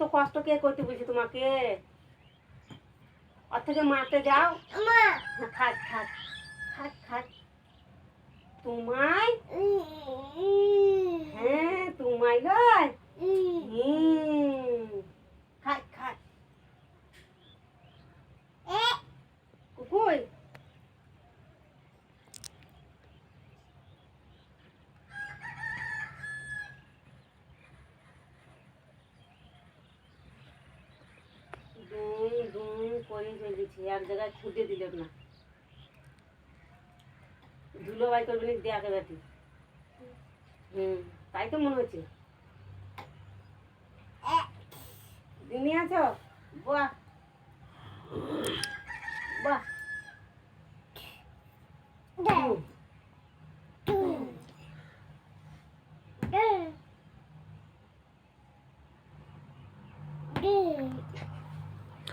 অত কষ্ট কে করতে বলছি তোমাকে? ওর থেকে মারতে যাও। হ্যাঁ, খাট খাট খাট খাট। তোমায়? হ্যাঁ তোমায় লয়। খাট খাট। কুকুই দুম হয়ে গেছি, এক জায়গায় খুঁটে দিল না। ধুলো বাই করবে না দেখে বেটি হুম, তাই তো মনে হচ্ছে। দিনে আছো? বাহ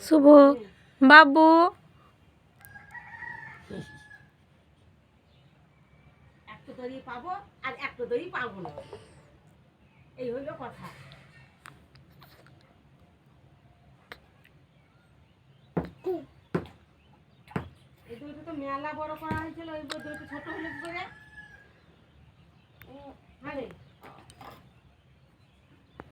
শুভ। বাবু। এই কথা। এই দড়িটা তো মেলা বড় করা হয়েছিল ওই দড়িটা ছোট হলে হ্যাঁ রে